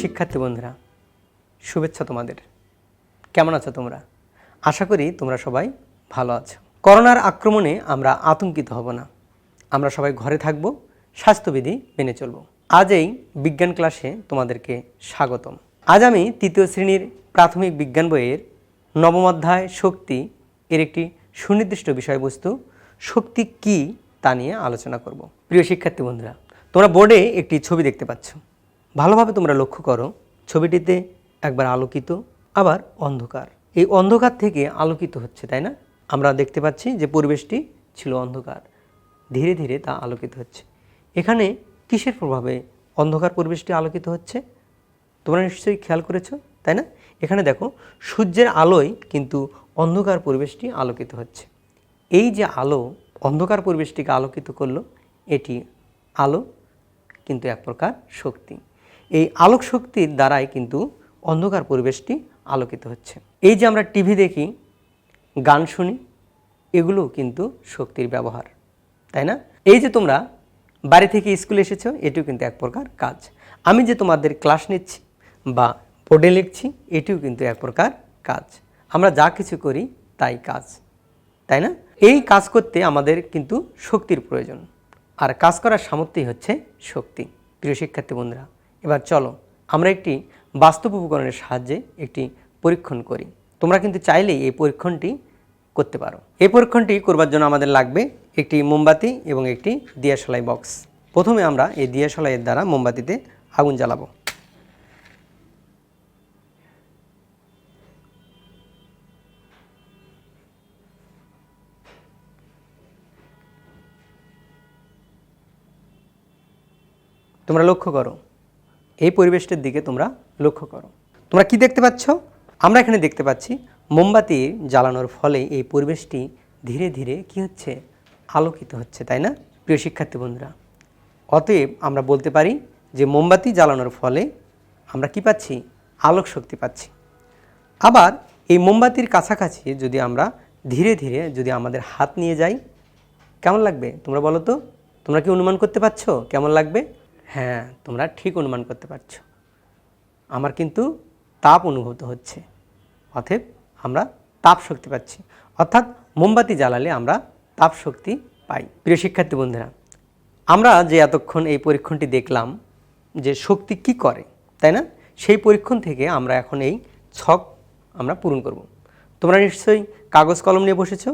শিক্ষার্থী বন্ধুরা, শুভেচ্ছা তোমাদের। কেমন আছো তোমরা? আশা করি তোমরা সবাই ভালো আছো। করোনার আক্রমণে আমরা আতঙ্কিত হব না। আমরা সবাই ঘরে থাকব, স্বাস্থ্যবিধি মেনে চলব। আজ এই বিজ্ঞান ক্লাসে তোমাদেরকে স্বাগতম। আজ আমি তৃতীয় শ্রেণির প্রাথমিক বিজ্ঞান বইয়ের নবম অধ্যায় শক্তি এর একটি সুনির্দিষ্ট বিষয়বস্তু, শক্তি কি তা নিয়ে আলোচনা করব। প্রিয় শিক্ষার্থী বন্ধুরা, তোমরা বোর্ডে একটি ছবি দেখতে পাচ্ছ। ভালোভাবে তোমরা লক্ষ্য করো, ছবিটিতে একবার আলোকিত, আবার অন্ধকার। এই অন্ধকার থেকে আলোকিত হচ্ছে, তাই না? আমরা দেখতে পাচ্ছি যে পরিবেশটি ছিল অন্ধকার। ধীরে ধীরে তা আলোকিত হচ্ছে। এখানে কিসের প্রভাবে অন্ধকার পরিবেশটি আলোকিত হচ্ছে? তোমরা নিশ্চয়ই খেয়াল করেছ, তাই না? এখানে দেখো, সূর্যের আলোয় কিন্তু অন্ধকার পরিবেশটি আলোকিত হচ্ছে। এই যে আলো অন্ধকার পরিবেশটিকে আলোকিত করল, এটি আলো, কিন্তু এক প্রকার শক্তি। এই আলোক শক্তির দ্বারাই কিন্তু অন্ধকার পরিবেশটি আলোকিত হচ্ছে। এই যে আমরা টিভি দেখি, গান শুনি এগুলো কিন্তু শক্তির ব্যবহার, তাই না? এই যে তোমরা বাড়ি থেকে স্কুলে এসেছ, এটিও কিন্তু এক প্রকার কাজ। আমি যে তোমাদের ক্লাস নিচ্ছি বা বোর্ডে লিখছি, এটিও কিন্তু এক প্রকার কাজ। আমরা যা কিছু করি, তাই কাজ, তাই না? এই কাজ করতে আমাদের কিন্তু শক্তির প্রয়োজন। আর কাজ করার সামর্থ্যই হচ্ছে শক্তি। প্রিয় শিক্ষার্থী বন্ধুরা এবার চলো, আমরা একটি বাস্তব উপকরণের সাহায্যে একটি পরীক্ষণ করি। তোমরা কিন্তু চাইলেই এই পরীক্ষণটি করতে পারো। এই পরীক্ষণটি করবার জন্য আমাদের লাগবে একটি মোমবাতি এবং একটি দিয়াশলাই বক্স। প্রথমে আমরা এই দিয়াশলাইয়ের দ্বারা মোমবাতিতে আগুন জ্বালাবো। তোমরা লক্ষ্য করো এই পরিবেশটার দিকে তোমরা লক্ষ্য করো। তোমরা কি দেখতে পাচ্ছ? আমরা এখানে দেখতে পাচ্ছি মোমবাতি জ্বালানোর ফলে এই পরিবেশটি ধীরে ধীরে কি হচ্ছে? আলোকিত হচ্ছে, তাই না? প্রিয় শিক্ষার্থী বন্ধুরা, অতএব আমরা বলতে পারি যে মোমবাতি জ্বালানোর ফলে আমরা কি পাচ্ছি? আলোক শক্তি পাচ্ছি। আবার এই মোমবাতির কাছাকাছি যদি আমরা ধীরে ধীরে যদি আমাদের হাত নিয়ে যাই, কেমন লাগবে তোমরা বলো তো? তোমরা কি অনুমান করতে পারছ? কেমন লাগবে? হ্যাঁ তোমরা ঠিক অনুমান করতে পারছ। আমার কিন্তু তাপ অনুভূত হচ্ছে, অতএব আমরা তাপ শক্তি পাচ্ছি। অর্থাৎ মোমবাতি জ্বালালে আমরা তাপ শক্তি পাই। প্রিয় শিক্ষার্থী বন্ধুরা, আমরা যে এতক্ষণ এই পরীক্ষণটি দেখলাম যে শক্তি কি করে, তাই না? সেই পরীক্ষণ থেকে আমরা এখন এই ছক আমরা পূরণ করব। তোমরা নিশ্চয়ই কাগজ কলম নিয়ে বসেছ,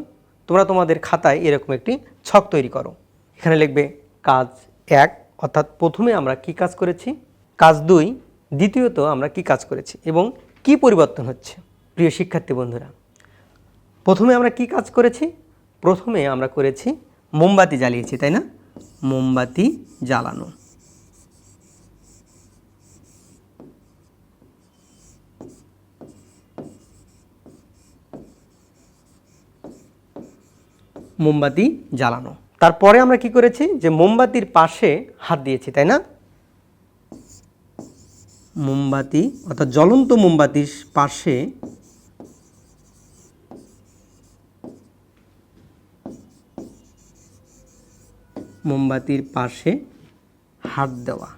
তোমরা তোমাদের খাতায় এরকম একটি ছক তৈরি করো। এখানে লিখবে কাজ এক অর্থাৎ প্রথমে আমরা কি কাজ করেছি? কাজ দুই, দ্বিতীয়ত আমরা কি কাজ করেছি এবং কি পরিবর্তন হচ্ছে? প্রিয় শিক্ষার্থী বন্ধুরা, প্রথমে আমরা কি কাজ করেছি? প্রথমে আমরা করেছি মোমবাতি জ্বালিয়েছি, তাই না? মোমবাতি জ্বালানো। মোমবাতি জ্বালানো। তারপরে আমরা কি করেছি? যে মোমবাতির পাশে হাত দিয়েছি, তাই না? মোমবাতি, অর্থাৎ জ্বলন্ত মোমবাতির পাশে মোমবাতির পাশে হাত দেওয়া।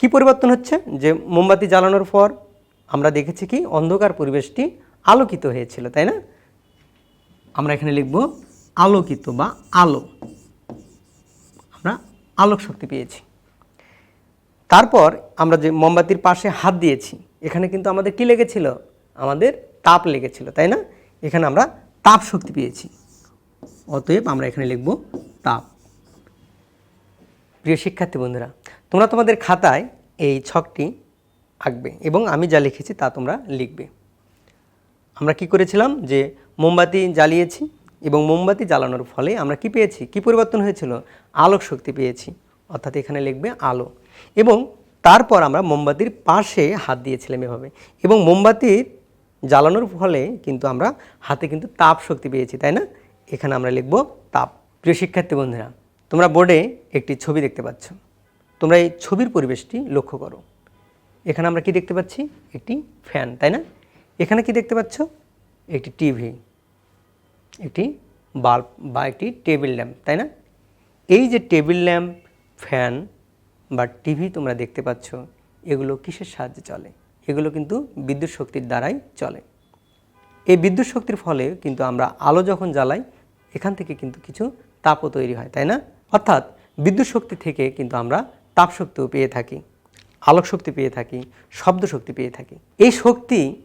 কি পরিবর্তন হচ্ছে? যে মোমবাতি জ্বালানোর পর আমরা দেখেছি কি অন্ধকার পরিবেশটি আলোকিত হয়েছিল, তাই না? আমরা এখানে লিখব আলোকিত বা আলো। আমরা আলোক শক্তি পেয়েছি। তারপর আমরা যে মোমবাতির পাশে হাত দিয়েছি, এখানে কিন্তু আমাদের কি লেগেছিল? আমাদের তাপ লেগেছিল, তাই না? এখানে আমরা তাপ শক্তি পেয়েছি। অতএব আমরা এখানে লিখব তাপ। প্রিয় শিক্ষার্থী বন্ধুরা, তোমরা তোমাদের খাতায় এই ছকটি আঁকবে এবং আমি যা লিখেছি তা তোমরা লিখবে। আমরা কি করেছিলাম? যে মোমবাতি জ্বালিয়েছি এবং মোমবাতি জ্বালানোর ফলে আমরা কি পেয়েছি? কি পরিবর্তন হয়েছিল? আলোক শক্তি পেয়েছি, অর্থাৎ এখানে লিখবে আলো। এবং তারপর আমরা মোমবাতির পাশে হাত দিয়েছিলাম এভাবে। এবং মোমবাতির জ্বালানোর ফলে কিন্তু আমরা হাতে কিন্তু তাপ শক্তি পেয়েছি, তাই না? এখানে আমরা লিখব তাপ। প্রিয় শিক্ষার্থী বন্ধুরা, তোমরা বোর্ডে একটি ছবি দেখতে পাচ্ছ। তোমরা এই ছবির পরিবেশটি লক্ষ্য করো। এখানে আমরা কি দেখতে পাচ্ছি? একটি ফ্যান তাই না? এখানে কি দেখতে পাচ্ছ? একটি টিভি একটি বাল্ব বা একটি টেবিল ল্যাম্প তাই না? এই যে টেবিল ল্যাম্প ফ্যান বা টিভি তোমরা দেখতে পাচ্ছ, এগুলো কিসের সাহায্যে চলে? এগুলো কিন্তু বিদ্যুৎ শক্তির দ্বারাই চলে। এই বিদ্যুৎ শক্তির ফলে কিন্তু আমরা আলো যখন জ্বালাই, এখান থেকে কিন্তু কিছু তাপও তৈরি হয়, তাই না? অর্থাৎ বিদ্যুৎ শক্তি থেকে কিন্তু আমরা তাপ শক্তিও পেয়ে থাকি। আলোক শক্তি পেয়ে থাকি শব্দ শক্তি পেয়ে থাকি। এই শক্তি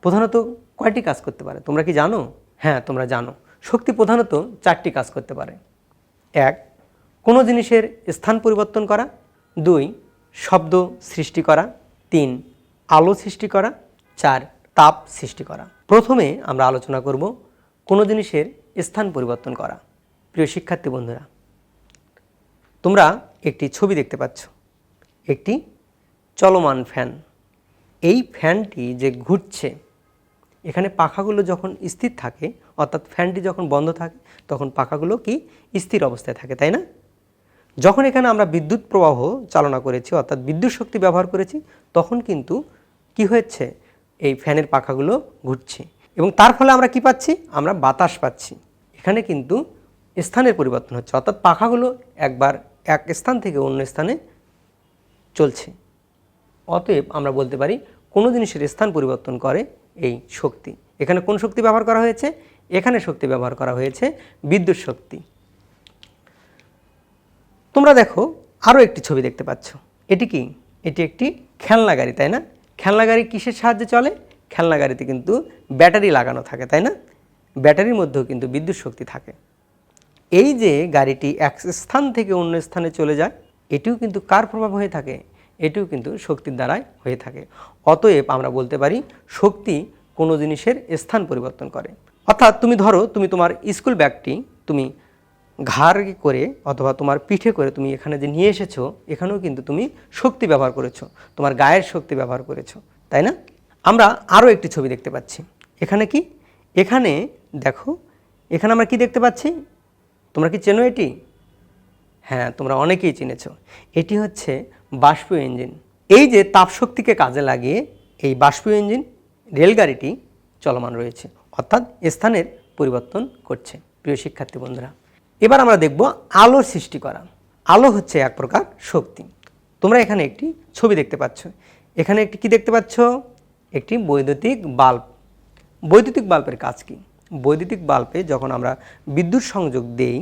প্রধানত কয়টি কাজ করতে পারে? তোমরা কি জানো? হ্যাঁ তোমরা জানো। শক্তি প্রধানত চারটি কাজ করতে পারে। এক, কোনো জিনিসের স্থান পরিবর্তন করা। দুই, শব্দ সৃষ্টি করা। তিন, আলো সৃষ্টি করা। চার, তাপ সৃষ্টি করা। প্রথমে আমরা আলোচনা করব কোনো জিনিসের স্থান পরিবর্তন করা। প্রিয় শিক্ষার্থী বন্ধুরা, তোমরা একটি ছবি দেখতে পাচ্ছ। একটি চলমান ফ্যান। এই ফ্যানটি যে ঘুরছে, এখানে পাখাগুলো যখন স্থির থাকে, অর্থাৎ ফ্যানটি যখন বন্ধ থাকে, তখন পাখাগুলো কি স্থির অবস্থায় থাকে, তাই না? যখন এখানে আমরা বিদ্যুৎ প্রবাহ চালনা করেছি, অর্থাৎ বিদ্যুৎ শক্তি ব্যবহার করেছি, তখন কিন্তু কি হয়েছে? এই ফ্যানের পাখাগুলো ঘুরছে। এবং তার ফলে আমরা কি পাচ্ছি? আমরা বাতাস পাচ্ছি। এখানে কিন্তু স্থানের পরিবর্তন হচ্ছে। অর্থাৎ পাখাগুলো একবার এক স্থান থেকে অন্য স্থানে চলছে। অতএব আমরা বলতে পারি, কোনো জিনিসের স্থান পরিবর্তন করে এই শক্তি। এখানে কোন শক্তি ব্যবহার করা হয়েছে? এখানে শক্তি ব্যবহার করা হয়েছে বিদ্যুৎ শক্তি। তোমরা দেখো আরও একটি ছবি দেখতে পাচ্ছ। এটি কি? এটি একটি খেলনা গাড়ি, তাই না? খেলনা গাড়ি কিসের সাহায্যে চলে? খেলনা গাড়িতে কিন্তু ব্যাটারি লাগানো থাকে, তাই না? ব্যাটারির মধ্যেও কিন্তু বিদ্যুৎ শক্তি থাকে। এই যে গাড়িটি এক স্থান থেকে অন্য স্থানে চলে যায় এটিও কিন্তু কার প্রভাব হয়ে থাকে? এটিও কিন্তু শক্তির দ্বারাই হয়ে থাকে। অতএব আমরা বলতে পারি, শক্তি কোনো জিনিসের স্থান পরিবর্তন করে। অর্থাৎ তুমি ধরো, তুমি তোমার স্কুল ব্যাগটি তুমি ঘাড় করে অথবা তোমার পিঠে করে তুমি এখানে যে নিয়ে এসেছ, এখানেও কিন্তু তুমি শক্তি ব্যবহার করেছ, তোমার গায়ের শক্তি ব্যবহার করেছ, তাই না? আমরা আরও একটি ছবি দেখতে পাচ্ছি। এখানে কি? এখানে দেখো, এখানে আমরা কি দেখতে পাচ্ছি? তোমরা কি চেনো এটি? হ্যাঁ তোমরা অনেকেই চিনেছ। এটি হচ্ছে বাষ্প ইঞ্জিন। এই যে তাপশক্তিকে কাজে লাগিয়ে এই বাষ্প ইঞ্জিন, রেলগাড়িটি চলমান রয়েছে, অর্থাৎ স্থানের পরিবর্তন করছে। প্রিয় শিক্ষার্থী বন্ধুরা, এবার আমরা দেখব আলোর সৃষ্টি করা। আলো হচ্ছে এক প্রকার শক্তি। তোমরা এখানে একটি ছবি দেখতে পাচ্ছ। এখানে একটি কি দেখতে পাচ্ছ? একটি বৈদ্যুতিক বাল্ব। বৈদ্যুতিক বাল্বের কাজ কি? বৈদ্যুতিক বাল্বে যখন আমরা বিদ্যুৎ সংযোগ দেই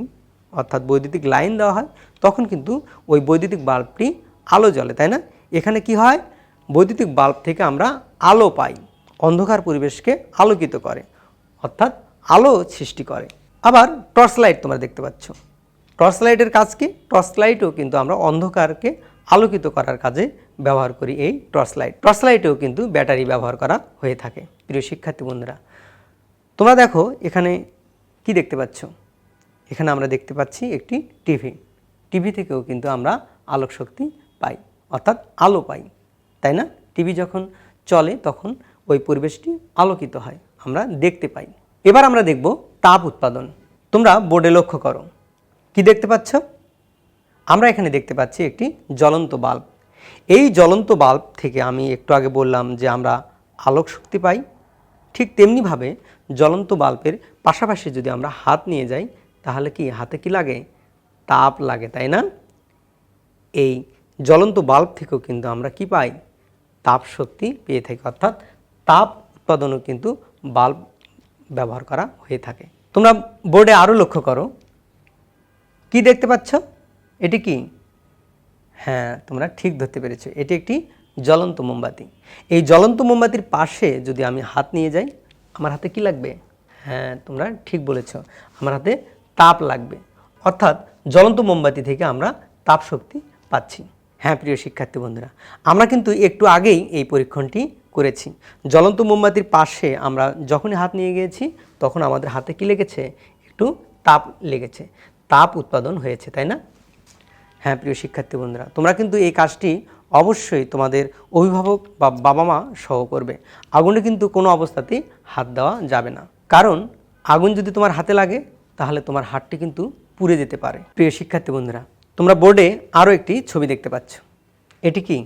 অর্থাৎ বৈদ্যুতিক লাইন দেওয়া হয়, তখন কিন্তু ওই বৈদ্যুতিক বাল্বটি আলো জ্বলে, তাই না? এখানে কি হয়? বৈদ্যুতিক বাল্ব থেকে আমরা আলো পাই, অন্ধকার পরিবেশকে আলোকিত করে, অর্থাৎ আলো সৃষ্টি করে। আবার টর্চ লাইট তোমরা দেখতে পাচ্ছ। টর্চ লাইটের কাজ কি? টর্চ লাইটও কিন্তু আমরা অন্ধকারকে আলোকিত করার কাজে ব্যবহার করি এই টর্চ লাইট। টর্চ লাইটেও কিন্তু ব্যাটারি ব্যবহার করা হয়ে থাকে, প্রিয় শিক্ষার্থী বন্ধুরা। তোমরা দেখো এখানে কি দেখতে পাচ্ছ? এখানে আমরা দেখতে পাচ্ছি একটি টিভি। টিভি থেকেও কিন্তু আমরা আলোক শক্তি পাই, অর্থাৎ আলো পাই, তাই না? টিভি যখন চলে তখন ওই পরিবেশটি আলোকিত হয়, আমরা দেখতে পাই। এবার আমরা দেখব তাপ উৎপাদন। তোমরা বোর্ডে লক্ষ্য করো। কি দেখতে পাচ্ছ? আমরা এখানে দেখতে পাচ্ছি একটি জ্বলন্ত বাল্ব। এই জ্বলন্ত বাল্ব থেকে আমি একটু আগে বললাম যে আমরা আলোক শক্তি পাই। ঠিক তেমনিভাবে জ্বলন্ত বাল্বের পাশাপাশি যদি আমরা হাত নিয়ে যাই তাহলে কি হাতে কি লাগে? তাপ লাগে, তাই না? এই জ্বলন্ত বাল্ব থেকেও কিন্তু আমরা কি পাই? তাপ শক্তি পেয়ে থাকি, অর্থাৎ তাপ উৎপাদনও কিন্তু বাল্ব ব্যবহার করা হয়ে থাকে। তোমরা বোর্ডে আরও লক্ষ্য করো। কি দেখতে পাচ্ছ? এটি কি? হ্যাঁ তোমরা ঠিক ধরতে পেরেছ। এটি একটি জ্বলন্ত মোমবাতি। এই জ্বলন্ত মোমবাতির পাশে যদি আমি হাত নিয়ে যাই, আমার হাতে কি লাগবে? হ্যাঁ তোমরা ঠিক বলেছ। আমার হাতে তাপ লাগবে। অর্থাৎ জ্বলন্ত মোমবাতি থেকে আমরা তাপ শক্তি পাচ্ছি। হ্যাঁ প্রিয় শিক্ষার্থী বন্ধুরা, আমরা কিন্তু একটু আগেই এই পরীক্ষণটি করেছি। জ্বলন্ত মোমবাতির পাশে আমরা যখনই হাত নিয়ে গিয়েছি, তখন আমাদের হাতে কি লেগেছে? একটু তাপ লেগেছে। তাপ উৎপাদন হয়েছে, তাই না? হ্যাঁ প্রিয় শিক্ষার্থী বন্ধুরা, তোমরা কিন্তু এই কাজটি অবশ্যই তোমাদের অভিভাবক বা বাবা মা সহ করবে। আগুনে কিন্তু কোনো অবস্থাতেই হাত দেওয়া যাবে না। কারণ, আগুন যদি তোমার হাতে লাগে তাহলে তোমার হাতটি কিন্তু পুড়ে যেতে পারে। প্রিয় শিক্ষার্থী বন্ধুরা, তোমরা বোর্ডে আরও একটি ছবি দেখতে পাচ্ছ। এটি কি?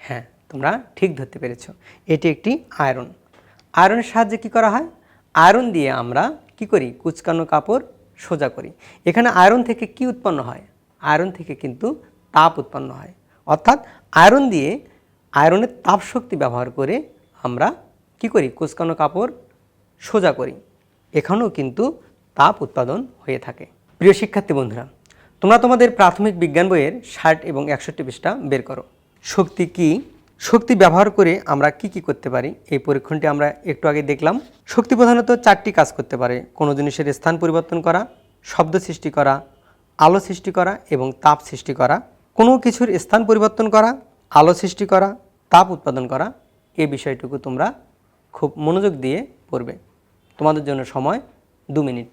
হ্যাঁ তোমরা ঠিক ধরতে পেরেছ। এটি একটি আয়রন। আয়রনের সাহায্যে কি করা হয়? আয়রন দিয়ে আমরা কি করি? কুচকানো কাপড় সোজা করি। এখানে আয়রন থেকে কি উৎপন্ন হয়? আয়রন থেকে কিন্তু তাপ উৎপন্ন হয়। অর্থাৎ আয়রন দিয়ে আয়রনের তাপ শক্তি ব্যবহার করে আমরা কি করি? কুচকানো কাপড় সোজা করি। এখানেও কিন্তু তাপ উৎপাদন হয়ে থাকে। প্রিয় শিক্ষার্থী বন্ধুরা, তোমরা তোমাদের প্রাথমিক বিজ্ঞান বইয়ের ষাট এবং একষট্টি পৃষ্ঠা বের করো। শক্তি কি? শক্তি ব্যবহার করে আমরা কি কি করতে পারি? এই পরীক্ষণটি আমরা একটু আগে দেখলাম। শক্তি প্রধানত চারটি কাজ করতে পারে। কোনো জিনিসের স্থান পরিবর্তন করা, শব্দ সৃষ্টি করা, আলো সৃষ্টি করা এবং তাপ সৃষ্টি করা। কোনো কিছুর স্থান পরিবর্তন করা, আলো সৃষ্টি করা, তাপ উৎপাদন করা, এ বিষয়টুকু তোমরা খুব মনোযোগ দিয়ে পড়বে। তোমাদের জন্য সময় দু মিনিট।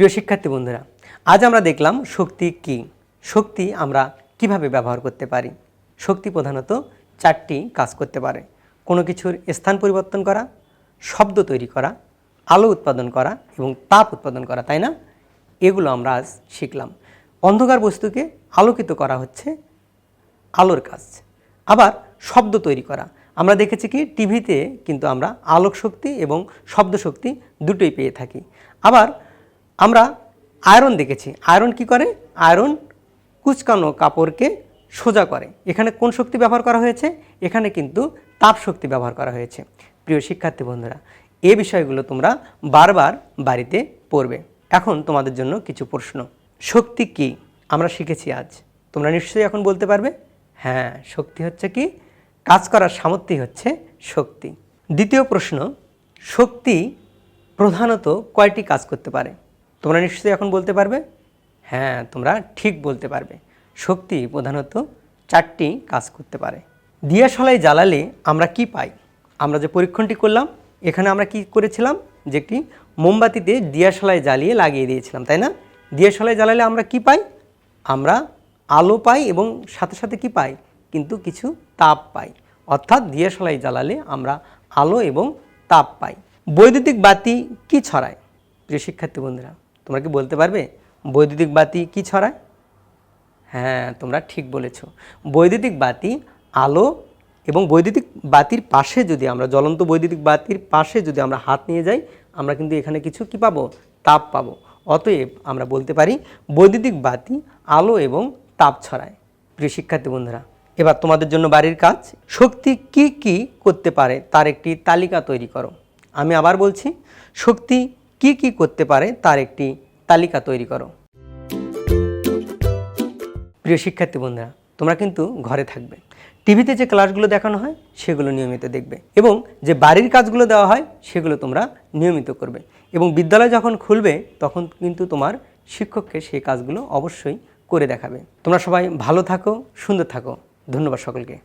প্রিয় শিক্ষার্থী বন্ধুরা, আজ আমরা দেখলাম শক্তি কি? শক্তি আমরা কীভাবে ব্যবহার করতে পারি? শক্তি প্রধানত চারটি কাজ করতে পারে। কোনো কিছুর স্থান পরিবর্তন করা, শব্দ তৈরি করা, আলো উৎপাদন করা এবং তাপ উৎপাদন করা, তাই না? এগুলো আমরা আজ শিখলাম। অন্ধকার বস্তুকে আলোকিত করা হচ্ছে আলোর কাজ। আবার শব্দ তৈরি করা। আমরা দেখেছি কি, টিভিতে কিন্তু আমরা আলোক শক্তি এবং শব্দ শক্তি দুটোই পেয়ে থাকি। আবার আমরা আয়রন দেখেছি। আয়রন কি করে? আয়রন কুচকানো কাপড়কে সোজা করে। এখানে কোন শক্তি ব্যবহার করা হয়েছে? এখানে কিন্তু তাপ শক্তি ব্যবহার করা হয়েছে। প্রিয় শিক্ষার্থী বন্ধুরা, এ বিষয়গুলো তোমরা বারবার বাড়িতে পড়বে। এখন তোমাদের জন্য কিছু প্রশ্ন। শক্তি কি? আমরা শিখেছি আজ। তোমরা নিশ্চয়ই এখন বলতে পারবে? হ্যাঁ শক্তি হচ্ছে কি? কাজ করার সামর্থ্যই হচ্ছে শক্তি। দ্বিতীয় প্রশ্ন, শক্তি প্রধানত কয়টি কাজ করতে পারে? তোমরা নিশ্চয়ই এখন বলতে পারবে? হ্যাঁ তোমরা ঠিক বলতে পারবে। শক্তি প্রধানত চারটি কাজ করতে পারে। দিয়াশলাই জ্বালালে আমরা কি পাই? আমরা যে পরীক্ষণটি করলাম, এখানে আমরা কি করেছিলাম? যে একটি মোমবাতিতে দিয়াশলাই জ্বালিয়ে লাগিয়ে দিয়েছিলাম, তাই না? দিয়াশলাই জ্বালালে আমরা কি পাই? আমরা আলো পাই এবং সাথে সাথে কি পাই? কিন্তু কিছু তাপ পাই। অর্থাৎ দিয়াশলাই জ্বালালে আমরা আলো এবং তাপ পাই। বৈদ্যুতিক বাতি কি ছড়ায়? প্রিয় শিক্ষার্থী বন্ধুরা তোমরা কি বলতে পারবে? বৈদ্যুতিক বাতি কি ছড়ায়? হ্যাঁ তোমরা ঠিক বলেছ। বৈদ্যুতিক বাতি আলো এবং বৈদ্যুতিক বাতির পাশে যদি আমরা, জ্বলন্ত বৈদ্যুতিক বাতির পাশে যদি আমরা হাত নিয়ে যাই, আমরা কিন্তু এখানে কিছু কি পাবো? তাপ পাবো। অতএব আমরা বলতে পারি, বৈদ্যুতিক বাতি আলো এবং তাপ ছড়ায়। প্রিয় শিক্ষার্থী বন্ধুরা, এবার তোমাদের জন্য বাড়ির কাজ। শক্তি কি কি করতে পারে, তার একটি তালিকা তৈরি করো। আমি আবার বলছি, শক্তি কি কি করতে পারে তার একটি তালিকা তৈরি করো। প্রিয় শিক্ষার্থী বন্ধুরা, তোমরা কিন্তু ঘরে থাকবে। টিভিতে যে ক্লাসগুলো দেখানো হয়, সেগুলো নিয়মিত দেখবে এবং যে বাড়ির কাজগুলো দেওয়া হয়, সেগুলো তোমরা নিয়মিত করবে এবং বিদ্যালয় যখন খুলবে, তখন কিন্তু তোমার শিক্ষককে সেই কাজগুলো অবশ্যই করে দেখাবে। তোমরা সবাই ভালো থাকো, সুন্দর থাকো। ধন্যবাদ সকলকে।